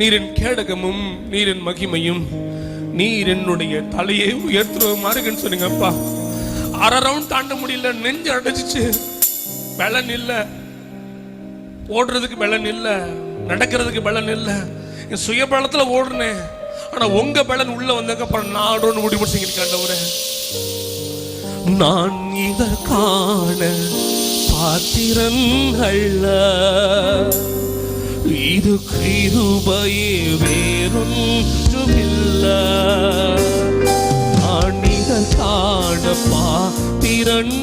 நீரின் கேடகமும் நீரின் மகிமையும் நீர் என்னுடைய தலையை உயர்த்துவமாறுன்னு சொன்னீங்கப்பா அரை ரவுண்ட் தாண்ட முடியல நெஞ்சு அடைச்சிச்சு பலன் இல்ல. ஓடுறதுக்கு பலன் இல்ல. நடக்கிறதுக்கு பலன் இல்ல. என் சுய பலத்துல ஓடுனேன் ஆனா உங்க பலன் உள்ள வந்ததுக்கு அப்புறம் நாடோன்னு முடிவு முடிச்சுங்க நான் இதற்கான பாத்திரன் அல்ல இது கிருபையே வேறொன்றுமில்ல. நான் இதற்கான பாத்திரன்